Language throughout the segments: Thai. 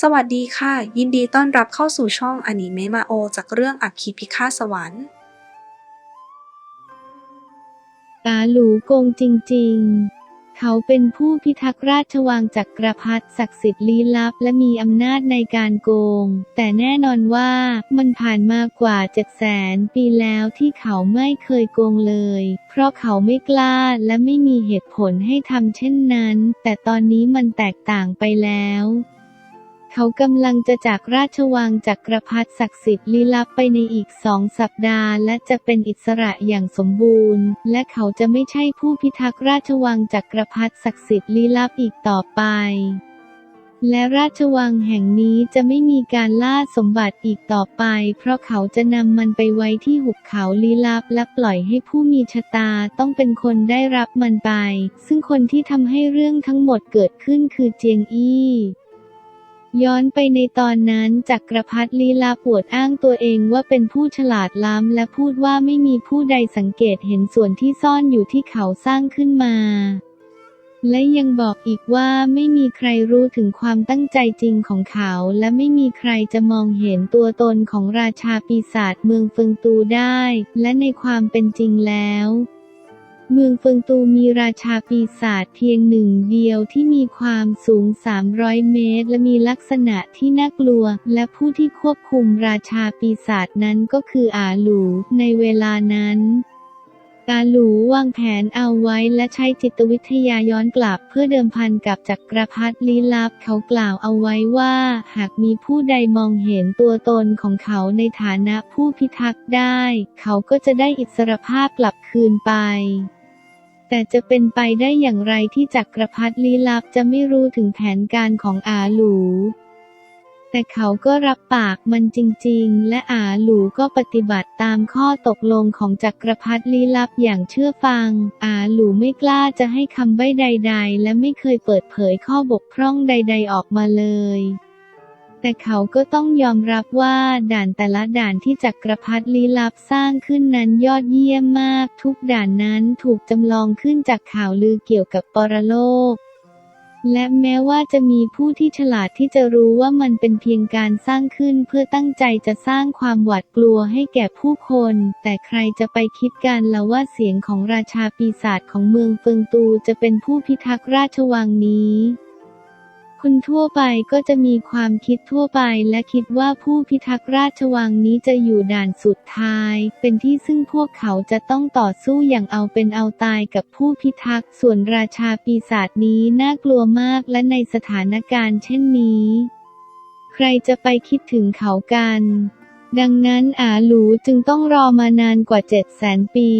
สวัสดีค่ะ ยินดีต้อนรับเข้าสู่ช่องอนิเมะมาโอ จากเรื่องอัคคีพิฆาตสวรรค์ ตาหลูโกงจริงๆ เขาเป็นผู้พิทักษ์ราชวังจักรพรรดิศักดิ์สิทธิ์ลี้ลับ และมีอำนาจในการโกง แต่แน่นอนว่ามันผ่านมากว่าเจ็ดแสนปีแล้วที่เขาไม่เคยโกงเลย เพราะเขาไม่กล้าและไม่มีเหตุผลให้ทำเช่นนั้น แต่ตอนนี้มันแตกต่างไปแล้ว เขากำลังจะจากราชวังจักกระพรรดิศักดิ์สิทธิ์ลี้ลับไปในอีกสองสัปดาห์ และจะเป็นอิสระอย่างสมบูรณ์ และเขาจะไม่ใช่ผู้พิทักษ์ราชวังจักกระพรรดิศักดิ์สิทธิ์ลี้ลับอีกต่อไป และราชวังแห่งนี้จะไม่มีการล่าสมบัติอีกต่อไป เพราะเขาจะนำมันไปไว้ที่หุบเขาลี้ลับและปล่อยให้ผู้มีชะตาต้องเป็นคนได้รับมันไป ซึ่งคนที่ทำให้เรื่องทั้งหมดเกิดขึ้นคือเจียงอี้ ย้อนไปในตอนนั้นจักรพรรดิลีลาปวดอ้างตัวเองว่าเป็นผู้ฉลาดล้ำและพูดว่าไม่มีผู้ใดสังเกตเห็นส่วนที่ซ่อนอยู่ที่เขาสร้างขึ้นมา และยังบอกอีกว่าไม่มีใครรู้ถึงความตั้งใจจริงของเขา และไม่มีใครจะมองเห็นตัวตนของราชาปีศาจเมืองเฟิงตูได้ และในความเป็นจริงแล้ว เมืองเฟิงตูมีราชาปีศาจเพียงหนึ่งเดียวที่มีความสูง 300 เมตร และมีลักษณะที่น่ากลัว และผู้ที่ควบคุมราชาปีศาจนั้นก็คืออาหลูในเวลานั้นอาหลูวางแผนเอาไว้และใช้จิตวิทยาย้อนกลับเพื่อเดิมพันกับจักรพรรดิลี้ลับเขากล่าวเอาไว้ว่า หากมีผู้ใดมองเห็นตัวตนของเขาในฐานะผู้พิทักษ์ได้ เขาก็จะได้อิสรภาพกลับคืนไป แต่จะเป็นไปได้อย่างไรที่จักรพรรดิลี้ลับจะไม่รู้ถึงแผนการของอาหลูแต่เขาก็รับปากมันจริงๆ และอาหลูก็ปฏิบัติตามข้อตกลงของจักรพรรดิลี้ลับอย่างเชื่อฟัง อาหลูไม่กล้าจะให้คำใบ้ใด ๆ และไม่เคยเปิดเผยข้อบกพร่องใด ๆ ออกมาเลย แต่เขาก็ต้องยอมรับว่าด่านแต่ละด่านที่จักรพรรดิลี้ลับสร้างขึ้นนั้นยอดเยี่ยมมาก ทุกด่านนั้นถูกจำลองขึ้นจากข่าวลือเกี่ยวกับปรโลกและแม้ว่าจะมีผู้ที่ฉลาดที่จะรู้ว่ามันเป็นเพียงการสร้างขึ้นเพื่อตั้งใจจะสร้างความหวาดกลัวให้แก่ผู้คน แต่ใครจะไปคิดกันละว่าเสียงของราชาปีศาจของเมืองเฟิงตูจะเป็นผู้พิทักษ์ราชวังนี้ คนทั่วไปก็จะมีความคิดทั่วไปและคิดว่าผู้พิทักษ์ราชวังนี้จะอยู่ด่านสุดท้าย เป็นที่ซึ่งพวกเขาจะต้องต่อสู้อย่างเอาเป็นเอาตายกับผู้พิทักษ์ส่วนราชาปีศาจนี้น่ากลัวมากและในสถานการณ์เช่นนี้ ใครจะไปคิดถึงเขากัน ดังนั้นอาหลูจึงต้องรอมานานกว่าเจ็ดแสนปี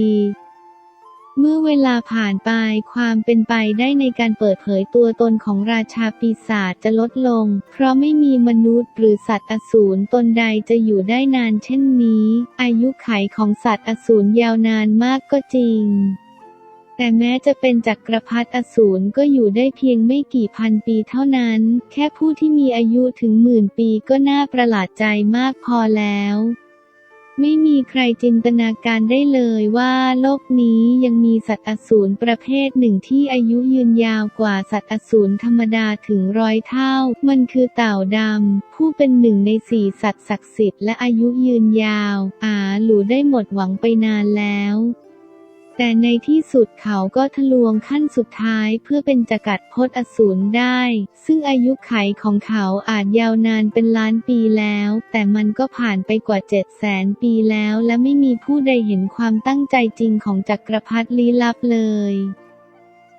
เมื่อเวลาผ่านไปความเป็นไปได้ในการเปิดเผยตัวตนของราชาปีศาจจะลดลง เพราะไม่มีมนุษย์หรือสัตว์อสูรตนใดจะอยู่ได้นานเช่นนี้ อายุไขของสัตว์อสูรยาวนานมากก็จริง แต่แม้จะเป็นจักรพรรดิอสูรก็อยู่ได้เพียงไม่กี่พันปีเท่านั้น แค่ผู้ที่มีอายุถึงหมื่นปีก็น่าประหลาดใจมากพอแล้ว ไม่มีใครจินตนาการได้เลยว่าโลกนี้ยังมีสัตว์อสูรประเภทหนึ่งที่อายุยืนยาวกว่าสัตว์อสูรธรรมดาถึงร้อยเท่า มันคือเต่าดำ ผู้เป็นหนึ่งในสี่สัตว์ศักดิ์สิทธิ์และอายุยืนยาว อาหลูได้หมดหวังไปนานแล้ว แต่ในที่สุดเขาก็ทะลวงขั้นสุดท้ายเพื่อเป็นจักรพรรดิอสูรได้ ซึ่งอายุไขของเขาอาจยาวนานเป็นล้านปีแล้ว แต่มันก็ผ่านไปกว่าเจ็ดแสนปีแล้ว และไม่มีผู้ใดเห็นความตั้งใจจริงของจักรพรรดิลี้ลับเลย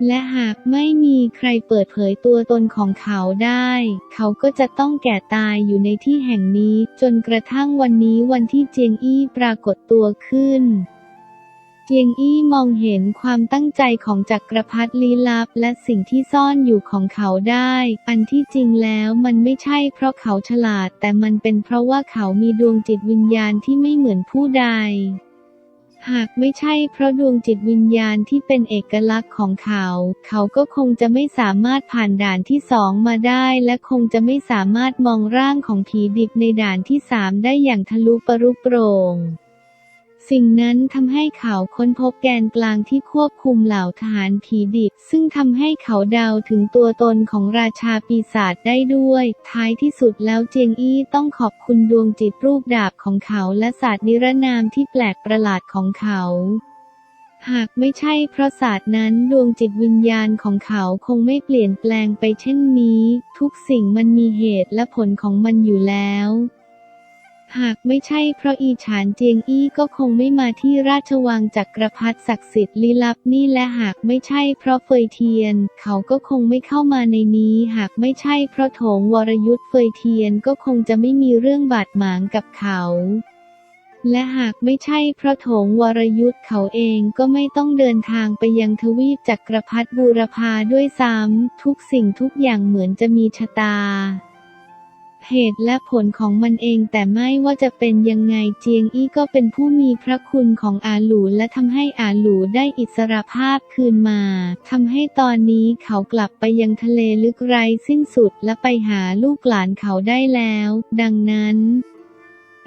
และหากไม่มีใครเปิดเผยตัวตนของเขาได้ เขาก็จะต้องแก่ตายอยู่ในที่แห่งนี้ จนกระทั่งวันนี้วันที่เจียงอี้ปรากฏตัวขึ้น เจียงอี้มองเห็นความตั้งใจของจักรพรรดิลี้ลับ และสิ่งที่ซ่อนอยู่ของเขาได้ อันที่จริงแล้วมันไม่ใช่เพราะเขาฉลาด แต่มันเป็นเพราะว่าเขามีดวงจิตวิญญาณที่ไม่เหมือนผู้ใด หากไม่ใช่เพราะดวงจิตวิญญาณที่เป็นเอกลักษณ์ของเขา เขาก็คงจะไม่สามารถผ่านด่านที่สองมาได้ และคงจะไม่สามารถมองร่างของผีดิบในด่านที่สามได้อย่างทะลุปรุโปร่ง สิ่งนั้นทำให้เขาค้นพบแกนกลางที่ควบคุมเหล่าทหารผีดิบ ซึ่งทำให้เขาเดาถึงตัวตนของราชาปีศาจได้ด้วย ท้ายที่สุดแล้วเจียงอี้ต้องขอบคุณดวงจิตรูปดาบของเขาและศาสตร์นิรนามที่แปลกประหลาดของเขาหากไม่ใช่เพราะศาสตร์นั้นดวงจิตวิญญาณของเขาคงไม่เปลี่ยนแปลงไปเช่นนี้ ทุกสิ่งมันมีเหตุและผลของมันอยู่แล้ว หากไม่ใช่เพราะอีฉานเจียงอี้ก็คงไม่มาที่ราชวังจักรพรรดิศักดิ์สิทธิ์ลี้ลับนี่และหากไม่ใช่เพราะเฟยเทียน เขาก็คงไม่เข้ามาในนี้ หากไม่ใช่เพราะโถงวรยุทธ์เฟยเทียนก็คงจะไม่มีเรื่องบาดหมางกับเขาและหากไม่ใช่เพราะโถงวรยุทธ์เขาเองก็ไม่ต้องเดินทางไปยังทวีปจักรพรรดิบูรพาด้วยซ้ำทุกสิ่งทุกอย่างเหมือนจะมีชะตา เหตุและผลของมันเองแต่ไม่ว่าจะเป็นยังไงเจียงอี้ก็เป็นผู้มีพระคุณของอาหลูและทำให้อาหลูได้อิสรภาพคืนมาทำให้ตอนนี้เขากลับไปยังทะเลลึกไร้สิ้นสุดและไปหาลูกหลานเขาได้แล้ว ดังนั้น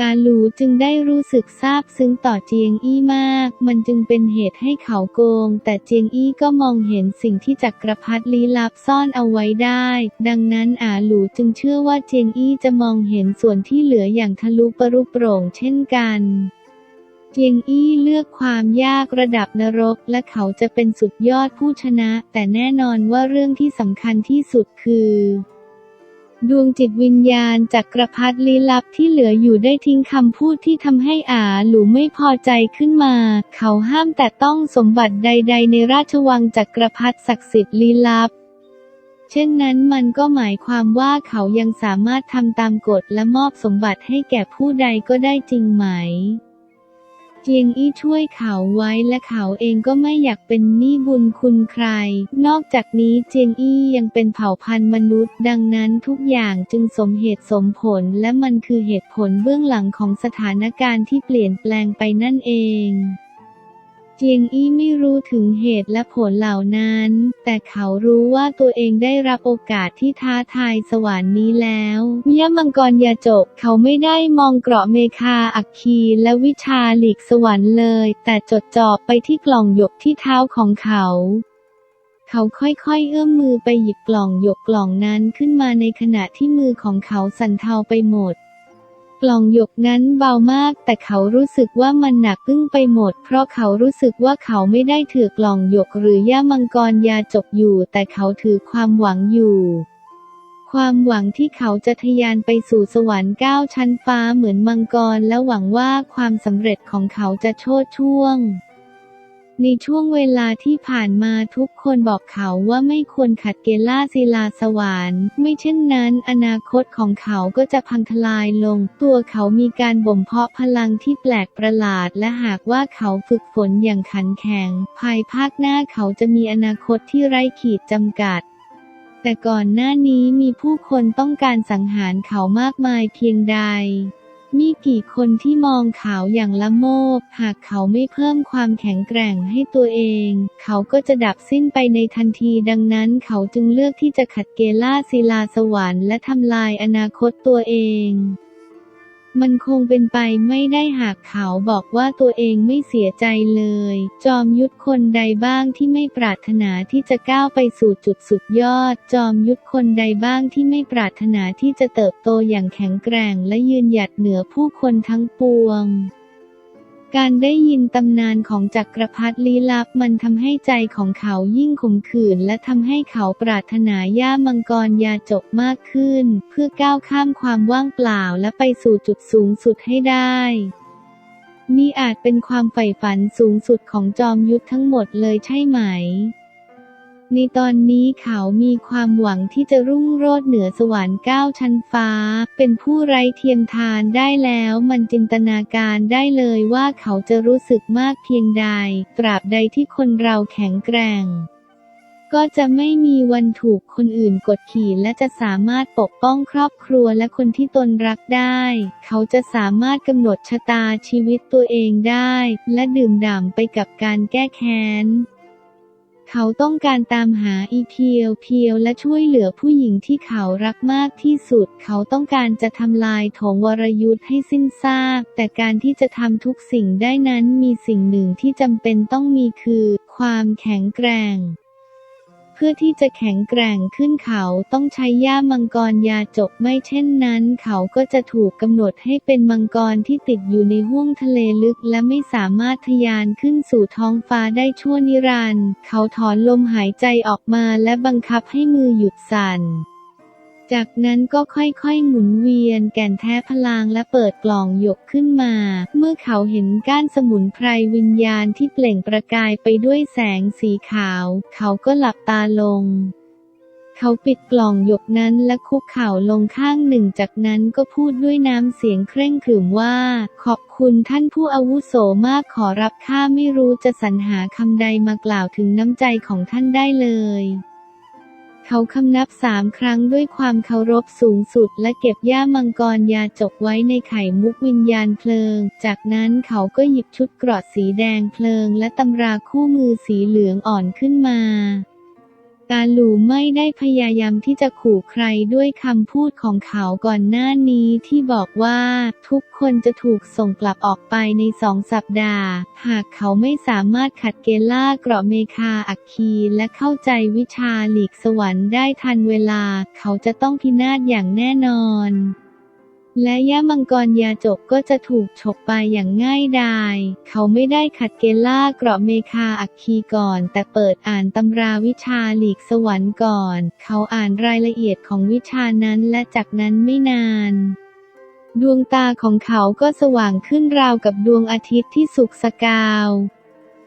กาหลูจึงได้รู้สึกซาบซึ้งต่อเจียงอี้มาก มันจึงเป็นเหตุให้เขาโกง แต่เจียงอี้ก็มองเห็นสิ่งที่จักรพรรดิลี้ลับซ่อนเอาไว้ได้ ดังนั้นอาหลูจึงเชื่อว่าเจียงอี้จะมองเห็นส่วนที่เหลืออย่างทะลุปรุโปร่งเช่นกันเจียงอี้เลือกความยากระดับนรกและเขาจะเป็นสุดยอดผู้ชนะ แต่แน่นอนว่าเรื่องที่สำคัญที่สุดคือ ดวงจิตวิญญาณจักรพรรดิลี้ลับที่เหลืออยู่ได้ทิ้งคำพูดที่ทำให้อาหลูไม่พอใจขึ้นมา เขาห้ามแต่ต้องสมบัติใด ๆ ในราชวังจักรพรรดิศักดิ์สิทธิ์ลี้ลับ เช่นนั้นมันก็หมายความว่าเขายังสามารถทำตามกฎและมอบสมบัติให้แก่ผู้ใดก็ได้จริงไหม เจียงอี้ช่วยเขาไว้และเขาเองก็ไม่อยากเป็นหนี้บุญคุณใคร นอกจากนี้เจียงอี้ยังเป็นเผ่าพันธุ์มนุษย์ ดังนั้นทุกอย่างจึงสมเหตุสมผลและมันคือเหตุผลเบื้องหลังของสถานการณ์ที่เปลี่ยนแปลงไปนั่นเอง เจียงอี้ไม่รู้ถึงเหตุและผลเหล่านั้น แต่เขารู้ว่าตัวเองได้รับโอกาสที่ท้าทายสวรรค์นี้แล้วยมังกรยาจกเขาไม่ได้มองเกราะเมคาอัคคีและวิชาหลีกสวรรค์เลย แต่จดจ่อไปที่กล่องหยกที่เท้าของเขาเขาค่อยๆ เอื้อมมือไปหยิบกล่องหยกกล่องนั้นขึ้นมาในขณะที่มือของเขาสั่นเทาไปหมด กล่องหยกนั้นเบามาก แต่เขารู้สึกว่ามันหนักพึ่งไปหมด เพราะเขารู้สึกว่าเขาไม่ได้ถือกล่องหยกหรือย่ามังกรยาจกอยู่ แต่เขาถือความหวังอยู่ ความหวังที่เขาจะทะยานไปสู่สวรรค์ก้าชั้นฟ้าเหมือนมังกรและหวังว่าความสำเร็จของเขาจะโชดช่วง ในช่วงเวลาที่ผ่านมาทุกคนบอกเขาว่าไม่ควรขัดเกล่าศิลาสวรรค์ไม่เช่นนั้น อนาคตของเขาก็จะพังทลายลง ตัวเขามีการบ่มเพาะพลังที่แปลกประหลาด และหากว่าเขาฝึกฝนอย่างขันแข็ง ภายภาคหน้าเขาจะมีอนาคตที่ไร้ขีดจำกัดแต่ก่อนหน้านี้มีผู้คนต้องการสังหารเขามากมายเพียงใด มีกี่คนที่มองเขาอย่างละโมบ หากเขาไม่เพิ่มความแข็งแกร่งให้ตัวเอง เขาก็จะดับสิ้นไปในทันทีดังนั้นเขาจึงเลือกที่จะขัดเกล่าศิลาสวรรค์และทำลายอนาคตตัวเอง มันคงเป็นไปไม่ได้หากเขาบอกว่าตัวเองไม่เสียใจเลย จอมยุทธคนใดบ้างที่ไม่ปรารถนาที่จะก้าวไปสู่จุดสุดยอด จอมยุทธคนใดบ้างที่ไม่ปรารถนาที่จะเติบโตอย่างแข็งแกร่งและยืนหยัดเหนือผู้คนทั้งปวง การได้ยินตำนานของจักรพรรดิลี้ลับมันทำให้ใจของเขายิ่งขมขื่นและทำให้เขาปรารถนาย่ามังกรยาจกมากขึ้น เพื่อก้าวข้ามความว่างเปล่าและไปสู่จุดสูงสุดให้ได้นี่อาจเป็นความใฝ่ฝันสูงสุดของจอมยุทธทั้งหมดเลยใช่ไหม ในตอนนี้เขามีความหวังที่จะรุ่งโรจน์เหนือสวรรค์เก้าชั้นฟ้า เป็นผู้ไร้เทียมทานได้แล้วมันจินตนาการได้เลยว่าเขาจะรู้สึกมากเพียงใด ตราบใดที่คนเราแข็งแกร่ง ก็จะไม่มีวันถูกคนอื่นกดขี่และจะสามารถปกป้องครอบครัวและคนที่ตนรักได้ เขาจะสามารถกำหนดชะตาชีวิตตัวเองได้ และดื่มด่ำไปกับการแก้แค้น เขาต้องการตามหาอีเพียวเพียวและช่วยเหลือผู้หญิงที่เขารักมากที่สุด เขาต้องการจะทำลายโถงวรยุทธ์ให้สิ้นซาก แต่การที่จะทำทุกสิ่งได้นั้นมีสิ่งหนึ่งที่จำเป็นต้องมีคือ ความแข็งแกร่ง พื่อที่จะแข็งแกร่งขึ้นเขาต้องใช้ย่ามังกรยาจกไม่เช่นนั้น เขาก็จะถูกกำหนดให้เป็นมังกรที่ติดอยู่ในห้วงทะเลลึกและไม่สามารถทะยานขึ้นสู่ท้องฟ้าได้ชั่วนิรันดร์เขาถอนลมหายใจออกมาและบังคับให้มือหยุดสั่น จากนั้นก็ค่อยๆ หมุนเวียนแก่นแท้พลางและเปิดกล่องหยกขึ้นมา เมื่อเขาเห็นก้านสมุนไพรวิญญาณที่เปล่งประกายไปด้วยแสงสีขาว เขาก็หลับตาลง เขาปิดกล่องหยกนั้นและคุกเข่าลงข้างหนึ่งจากนั้นก็พูดด้วยน้ำเสียงเคร่งขรึมว่า ขอบคุณท่านผู้อาวุโสมากขอรับข้าไม่รู้จะสรรหาคำใดมากล่าวถึงน้ำใจของท่านได้เลย เขาคำนับสามครั้งด้วยความเคารพสูงสุด และเก็บย่ามังกรยาจกไว้ในไข่มุกวิญญาณเพลิง จากนั้นเขาก็หยิบชุดเกราะสีแดงเพลิง และตำราคู่มือสีเหลืองอ่อนขึ้นมา กาหลูไม่ได้พยายามที่จะขู่ใครด้วยคำพูดของเขาก่อนหน้านี้ที่บอกว่าทุกคนจะถูกส่งกลับออกไปในสองสัปดาห์ หากเขาไม่สามารถขัดเกล่าเกราะเมคาอักคีและเข้าใจวิชาหลีกสวรรค์ได้ทันเวลา เขาจะต้องพินาศอย่างแน่นอน และย่ามังกรยาจกก็จะถูกฉกไปอย่างง่ายดาย เขาไม่ได้ขัดเกล่าเกราะเมคาอัคคีก่อน แต่เปิดอ่านตำราวิชาหลีกสวรรค์ก่อน เขาอ่านรายละเอียดของวิชานั้นและจากนั้นไม่นานดวงตาของเขาก็สว่างขึ้นราวกับดวงอาทิตย์ที่สุกสกาว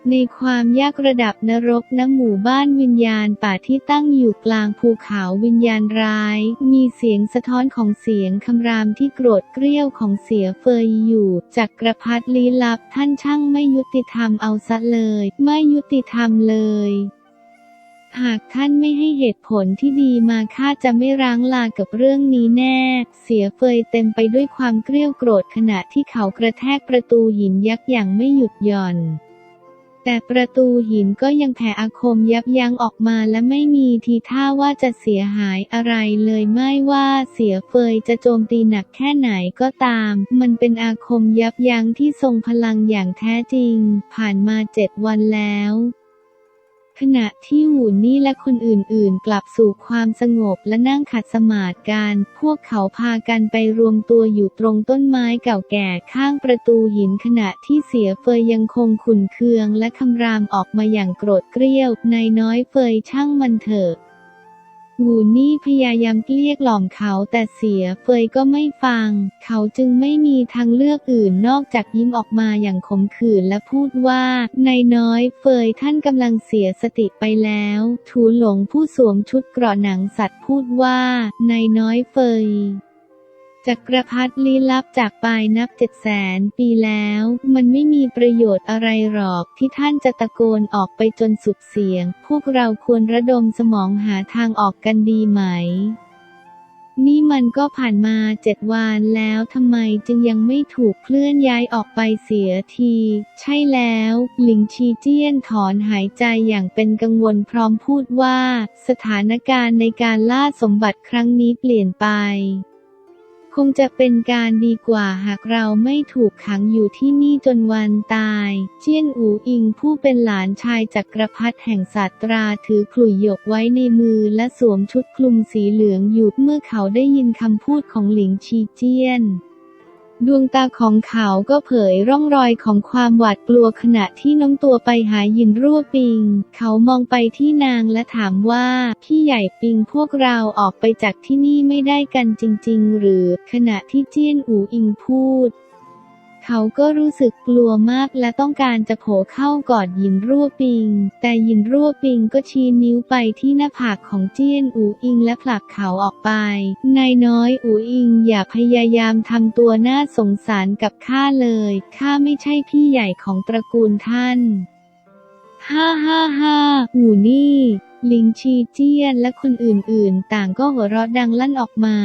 ในความยากระดับนรกณหมู่บ้านวิญญาณป่าที่ตั้งอยู่กลางภูเขาวิญญาณร้าย มีเสียงสะท้อนของเสียงคำรามที่โกรธเกรี้ยวของเสียเฟยอยู่จากกระพัดลี้ลับท่านช่างไม่ยุติธรรมเอาซะเลย ไม่ยุติธรรมเลยหากท่านไม่ให้เหตุผลที่ดีมาข้าจะไม่ร้างลากับเรื่องนี้แน่ เสียเฟยเต็มไปด้วยความเกรี้ยวโกรธขณะที่เขากระแทกประตูหินยักษ์อย่างไม่หยุดหย่อน แต่ประตูหินก็ยังแผ่อาคมยับยั้งออกมาและไม่มีทีท่าว่าจะเสียหายอะไรเลยไม่ว่าเสียเฟยจะโจมตีหนักแค่ไหนก็ตาม มันเป็นอาคมยับยั้งที่ทรงพลังอย่างแท้จริง ผ่านมาเจ็ดวันแล้ว ขณะที่หูนี่และคนอื่นๆ กลับสู่ความสงบและนั่งขัดสมาธิกัน พวกเขาพากันไปรวมตัวอยู่ตรงต้นไม้เก่าแก่ข้างประตูหินขณะที่เสียเฟยยังคงขุนเคืองและคำรามออกมาอย่างโกรธเกรี้ยว นายน้อยเฟยช่างมันเถอะ หูนี่พยายามเกลี้ยกล่อมเขาแต่เสียเฟยก็ไม่ฟัง เขาจึงไม่มีทางเลือกอื่นนอกจากยิ้มออกมาอย่างขมขื่นและพูดว่านายน้อยเฟยท่านกำลังเสียสติไปแล้ว ถูหลงผู้สวมชุดเกราะหนังสัตว์พูดว่านายน้อยเฟย จักรพรรดิลี้ลับจากไปนับเจ็ดแสนปีแล้ว มันไม่มีประโยชน์อะไรหรอกที่ท่านจะตะโกนออกไปจนสุดเสียง พวกเราควรระดมสมองหาทางออกกันดีไหม นี่มันก็ผ่านมาเจ็ดวันแล้วทำไมจึงยังไม่ถูกเคลื่อนย้ายออกไปเสียที ใช่แล้ว หลิงชีเจี้ยนถอนหายใจอย่างเป็นกังวลพร้อมพูดว่า สถานการณ์ในการล่าสมบัติครั้งนี้เปลี่ยนไป คงจะเป็นการดีกว่าหากเราไม่ถูกขังอยู่ที่นี่จนวันตาย เจี้ยนอูอิงผู้เป็นหลานชายจักรพรรดิแห่งศาสตราถือขลุ่ยหยกไว้ในมือและสวมชุดคลุมสีเหลืองอยู่เมื่อเขาได้ยินคำพูดของหลิงชีเจี้ยน ดวงตาของเขาก็เผยร่องรอยของความหวาดกลัวขณะที่น้องตัวไปหายินรั่วปิง เขามองไปที่นางและถามว่า พี่ใหญ่ปิงพวกเราออกไปจากที่นี่ไม่ได้กันจริง ๆ หรือขณะที่เจี้ยนอูอิงพูด เขาก็รู้สึกกลัวมากและต้องการจะโผเข้ากอดหยินรั่วปิง แต่หยินรั่วปิงก็ชี้นิ้วไปที่หน้าผากของเจียนอูอิงและผลักเขาออกไป นายน้อยอูอิงอย่าพยายามทำตัวน่าสงสารกับข้าเลย ข้าไม่ใช่พี่ใหญ่ของตระกูลท่าน ฮ่าฮ่าฮ่าอูนี่ หลิงชีเจี้ยนและคนอื่นๆ ต่างก็หัวเราะดังลั่นออกมา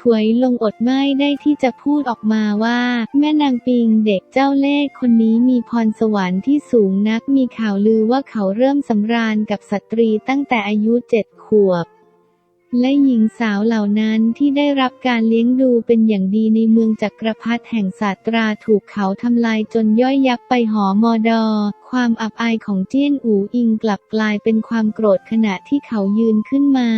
ถวยลงอดไม่ได้ที่จะพูดออกมาว่า แม่นางปิงเด็กเจ้าเล่ห์คนนี้มีพรสวรรค์ที่สูงนัก มีข่าวลือว่าเขาเริ่มสำราญกับสตรีตั้งแต่อายุเจ็ดขวบและหญิงสาวเหล่านั้นที่ได้รับการเลี้ยงดูเป็นอย่างดีในเมืองจักรพรรดิแห่งศาสตราถูกเขาทำลายจนย่อยยับไปหอมอดอ ความอับอายของเจี้ยนอูอิงกลับกลายเป็นความโกรธขณะที่เขายืนขึ้นมา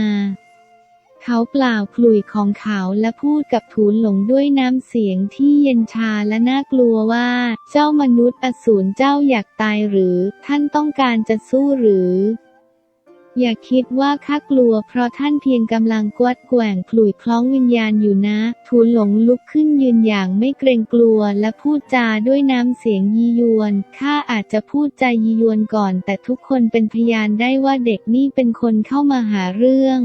เขาเปล่าขลุ่ยของเขาและพูดกับถูนหลงด้วยน้ำเสียงที่เย็นชาและน่ากลัวว่า เจ้ามนุษย์อสูรเจ้าอยากตายหรือ ท่านต้องการจะสู้หรือ อย่าคิดว่าข้ากลัวเพราะท่านเพียงกำลังกวัดแกว่งขลุ่ยคล้องวิญญาณอยู่นะ ทูลหลงลุกขึ้นยืนอย่างไม่เกรงกลัวและพูดจาด้วยน้ำเสียงยียวน ข้าอาจจะพูดใจยียวนก่อน แต่ทุกคนเป็นพยานได้ว่าเด็กนี่เป็นคนเข้ามาหาเรื่อง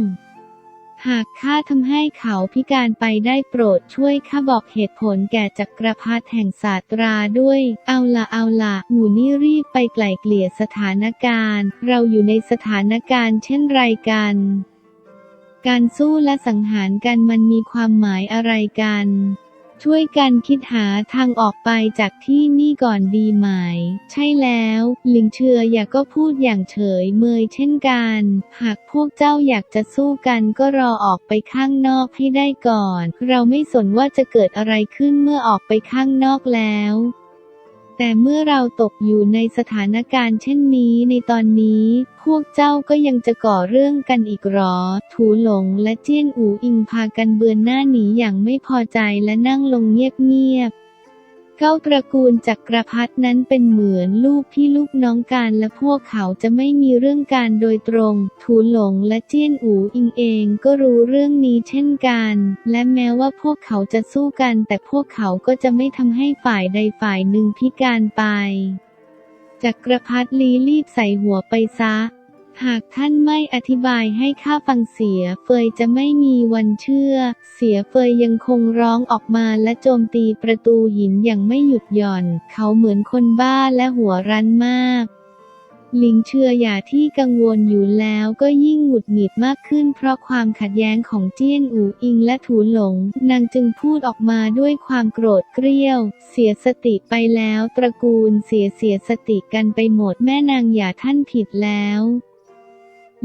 หากข้าทำให้เขาพิการไปได้โปรดช่วยข้าบอกเหตุผลแก่จักรพรรดิแห่งศาสตราด้วย เอาละเอาละหมูนี่รีบไปไกล่เกลี่ยสถานการณ์ เราอยู่ในสถานการณ์เช่นไรกัน การสู้และสังหารกันมันมีความหมายอะไรกัน ช่วยกันคิดหาทางออกไปจากที่นี่ก่อนดีไหม ใช่แล้วหลิงเชืออยากก็พูดอย่างเฉยเมยเช่นกัน หากพวกเจ้าอยากจะสู้กันก็รอออกไปข้างนอกให้ได้ก่อน เราไม่สนว่าจะเกิดอะไรขึ้นเมื่อออกไปข้างนอกแล้ว แต่เมื่อเราตกอยู่ในสถานการณ์เช่นนี้ในตอนนี้ พวกเจ้าก็ยังจะก่อเรื่องกันอีกหรอ ถูหลงและเจี้ยนอูอิงพากันเบือนหน้าหนีอย่างไม่พอใจและนั่งลงเงียบๆ เก้าตระกูลจักรพรรดินั้นเป็นเหมือนลูกพี่ลูกน้องกันและพวกเขาจะไม่มีเรื่องการโดยตรง ถูหลงและเจี้ยนอูอิงเองก็รู้เรื่องนี้เช่นกัน และแม้ว่าพวกเขาจะสู้กัน แต่พวกเขาก็จะไม่ทำให้ฝ่ายใดฝ่ายหนึ่งพิการไป จักรพรรดิลีรีบใส่หัวไปซะ หากท่านไม่อธิบายให้ข้าฟังเสีย เฟยจะไม่มีวันเชื่อ เสียเฟยยังคงร้องออกมาและโจมตีประตูหินอย่างไม่หยุดหย่อน เขาเหมือนคนบ้าและหัวรั้นมากหลิงเชื่ออย่าที่กังวลอยู่แล้วก็ยิ่งหงุดหงิดมากขึ้น เพราะความขัดแย้งของเจี้ยนอูอิงและถูหลง นางจึงพูดออกมาด้วยความโกรธเกรี้ยว เสียสติไปแล้วตระกูลเสียเสียสติกันไปหมดแม่นางอย่าท่านผิดแล้ว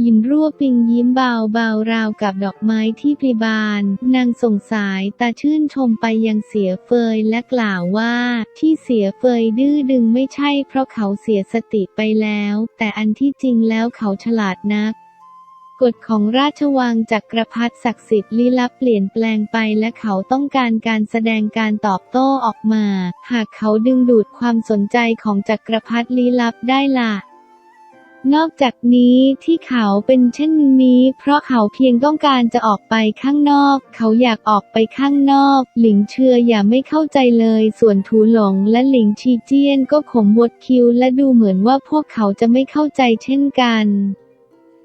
ยินรั่วปิงยิ้มเบาเบาราวกับดอกไม้ที่พลิบาน นางส่งสายตาชื่นชมไปยังเสียเฟยและกล่าวว่า ที่เสียเฟยดื้อดึงไม่ใช่เพราะเขาเสียสติไปแล้ว แต่อันที่จริงแล้วเขาฉลาดนักกฎของราชวังจักรพรรดิศักดิ์สิทธิ์ลี้ลับเปลี่ยนแปลงไปและเขาต้องการการแสดงการตอบโต้ออกมา หากเขาดึงดูดความสนใจของจักรพรรดิลี้ลับได้ล่ะ นอกจากนี้ที่เขาเป็นเช่นนี้ เพราะเขาเพียงต้องการจะออกไปข้างนอก เขาอยากออกไปข้างนอก หลิงเชื่ออย่าไม่เข้าใจเลย ส่วนทูหลงและหลิงชีเจียนก็ขมวดคิ้วและดูเหมือนว่าพวกเขาจะไม่เข้าใจเช่นกัน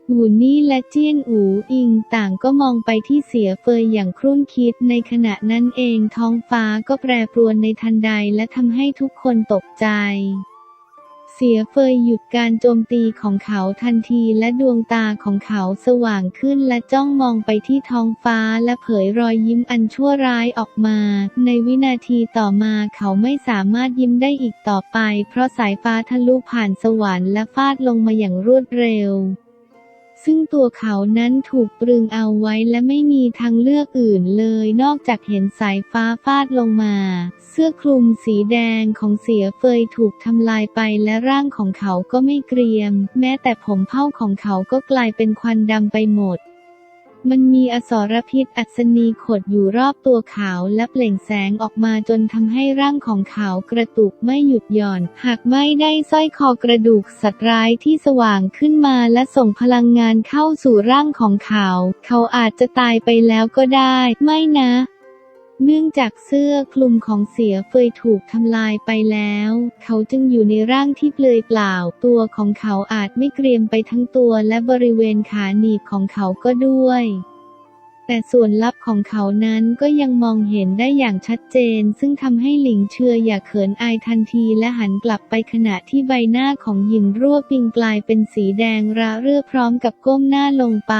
หูนี่และเจี้ยนอูอิงต่างก็มองไปที่เสียเฟยอย่างครุ่นคิด ในขณะนั้นเองท้องฟ้าก็แปรปรวนในทันใดและทำให้ทุกคนตกใจ เสียเฟยหยุดการโจมตีของเขาทันทีและดวงตาของเขาสว่างขึ้นและจ้องมองไปที่ท้องฟ้าและเผยรอยยิ้มอันชั่วร้ายออกมา ในวินาทีต่อมาเขาไม่สามารถยิ้มได้อีกต่อไป เพราะสายฟ้าทะลุผ่านสวรรค์และฟาดลงมาอย่างรวดเร็ว ซึ่งตัวเขานั้นถูกตรึงเอาไว้และไม่มีทางเลือกอื่นเลยนอกจากเห็นสายฟ้าฟาดลงมา เสื้อคลุมสีแดงของเสียเฟยถูกทำลายไปและร่างของเขาก็ไม่เกรียม แม้แต่ผมเผ้าของเขาก็กลายเป็นควันดำไปหมด มันมีอสรพิษอัศนีขดอยู่รอบตัวเขาและเปล่งแสงออกมาจนทำให้ร่างของเขากระตุกไม่หยุดหย่อน หากไม่ได้สร้อยคอกระดูกสัตว์ร้ายที่สว่างขึ้นมาและส่งพลังงานเข้าสู่ร่างของเขา เขาอาจจะตายไปแล้วก็ได้ ไม่นะ เนื่องจากเสื้อคลุมของเสียเฟยถูกทำลายไปแล้ว เขาจึงอยู่ในร่างที่เปลือยเปล่า ตัวของเขาอาจไม่เกรียมไปทั้งตัวและบริเวณขาหนีบของเขาก็ด้วย แต่ส่วนลับของเขานั้นก็ยังมองเห็นได้อย่างชัดเจน ซึ่งทำให้หลิงเชืออย่าเขินอายทันทีและหันกลับไปขณะที่ใบหน้าของหยินรั่วปิงกลายเป็นสีแดงระเรื่อพร้อมกับก้มหน้าลงไป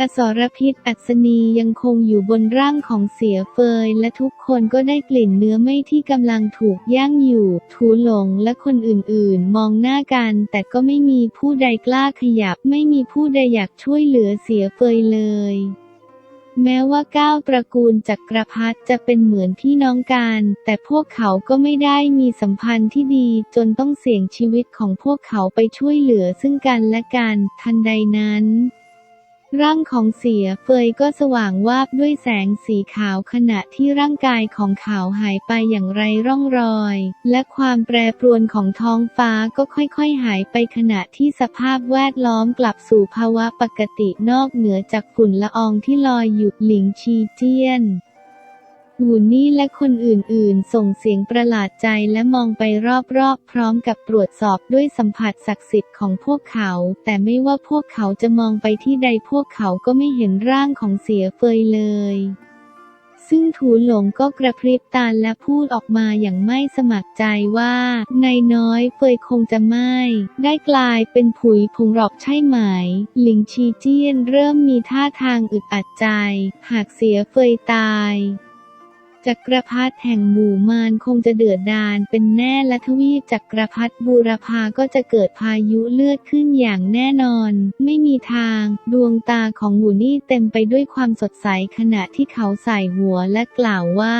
อสรพิษอัศนียังคงอยู่บนร่างของเสียเฟย และทุกคนก็ได้กลิ่นเนื้อไม่ที่กำลังถูกย่างอยู่ ถูหลงและคนอื่นๆ มองหน้ากัน แต่ก็ไม่มีผู้ใดกล้าขยับ ไม่มีผู้ใดอยากช่วยเหลือเสียเฟยเลยแม้ว่าเก้าตระกูลจักรพรรดิจะเป็นเหมือนพี่น้องกัน แต่พวกเขาก็ไม่ได้มีสัมพันธ์ที่ดี จนต้องเสี่ยงชีวิตของพวกเขาไปช่วยเหลือซึ่งกันและกัน ทันใดนั้น ร่างของเสียเฟยก็สว่างวาบด้วยแสงสีขาวขณะที่ร่างกายของเขาหายไปอย่างไรร่องรอย และความแปรปรวนของท้องฟ้าก็ค่อยๆหายไปขณะที่สภาพแวดล้อมกลับสู่ภาวะปกตินอกเหนือจากฝุ่นละอองที่ลอยอยู่หลิงชีเจียน หูนี่และคนอื่นๆ ส่งเสียงประหลาดใจและมองไปรอบๆ พร้อมกับตรวจสอบด้วยสัมผัสศักดิ์สิทธิ์ของพวกเขา แต่ไม่ว่าพวกเขาจะมองไปที่ใดพวกเขาก็ไม่เห็นร่างของเสียเฟยเลย ซึ่งถูหลงก็กระพริบตาและพูดออกมาอย่างไม่สมัครใจว่า นายน้อยเฟยคงจะไม่ ได้กลายเป็นผุยผงหรอกใช่ไหม หลิงชีเจี้ยนเริ่มมีท่าทางอึดอัดใจ หากเสียเฟยตาย จักรพรรดิแห่งหมู่มารคงจะเดือดดาลเป็นแน่และทวีปจักรพรรดิบูรพาก็จะเกิดพายุเลือดขึ้นอย่างแน่นอน ไม่มีทาง ดวงตาของหมูนี่เต็มไปด้วยความสดใสขณะที่เขาใส่หัวและกล่าวว่า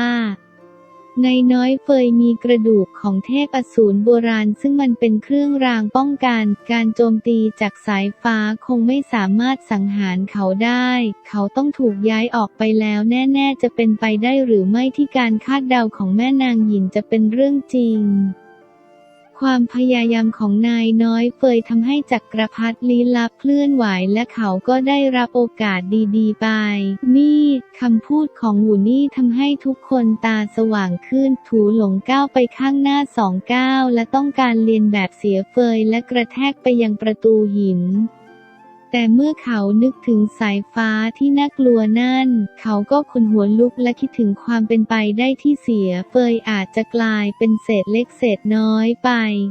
ในน้อยเฟยมีกระดูกของเทพอสูรโบราณ ซึ่งมันเป็นเครื่องรางป้องกัน การโจมตีจากสายฟ้าคงไม่สามารถสังหารเขาได้ เขาต้องถูกย้ายออกไปแล้วแน่ ๆ จะเป็นไปได้หรือไม่ที่การคาดเดาของแม่นางหยินจะเป็นเรื่องจริง ความพยายามของนายน้อยเฟยทำให้จักรพรรดิลี้ลับเคลื่อนไหวและเขาก็ได้รับโอกาสดีๆไป นี่คำพูดของหูนี่ทำให้ทุกคนตาสว่างขึ้นถูหลงก้าวไปข้างหน้าสองก้าวและต้องการเรียนแบบเสียเฟยและกระแทกไปยังประตูหิน แต่เมื่อเขานึกถึงสายฟ้าที่น่ากลัวนั่น เขาก็ขนหัวลุกและคิดถึงความเป็นไปได้ที่เสียเฟยอาจจะกลายเป็นเศษเล็กเศษน้อยไป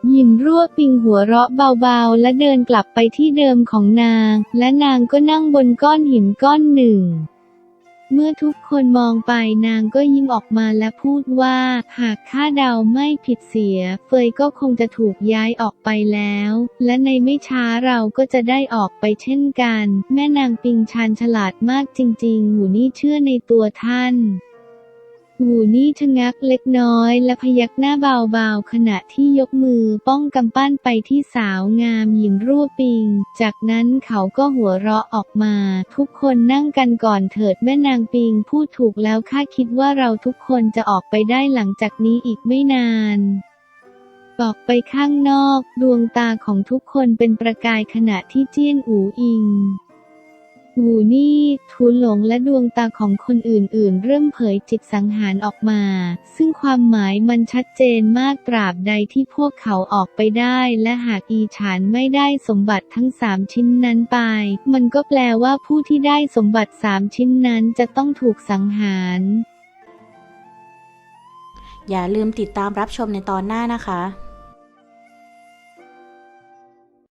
หยินรั่วปิงหัวเราะเบาๆ และเดินกลับไปที่เดิมของนาง และนางก็นั่งบนก้อนหินก้อนหนึ่ง เมื่อทุกคนมองไปนางก็ยิ้มออกมาและพูดว่า หากข้าเดาไม่ผิดเสีย เฟยก็คงจะถูกย้ายออกไปแล้ว และในไม่ช้าเราก็จะได้ออกไปเช่นกัน แม่นางปิงชานฉลาดมากจริงๆหูนี่เชื่อในตัวท่าน หูนี่ชะงักเล็กน้อย และพยักหน้าเบาๆขณะที่ยกมือป้องกำปั้นไปที่สาวงามหญิงรูปปิง จากนั้นเขาก็หัวเราะออกมา ทุกคนนั่งกันก่อนเถิดแม่นางปิงพูดถูกแล้วข้าคิดว่าเราทุกคนจะออกไปได้หลังจากนี้อีกไม่นานออกไปข้างนอก ดวงตาของทุกคนเป็นประกายขณะที่เจี้ยนอูอิง หูนี่ทูหลงและดวงตาของคนอื่นๆ เริ่มเผยจิตสังหารออกมา ซึ่งความหมายมันชัดเจนมากตราบใดที่พวกเขาออกไปได้ และหากอีฉานไม่ได้สมบัติทั้งสามชิ้นนั้นไป มันก็แปลว่าผู้ที่ได้สมบัติสามชิ้นนั้นจะต้องถูกสังหาร อย่าลืมติดตามรับชมในตอนหน้านะคะ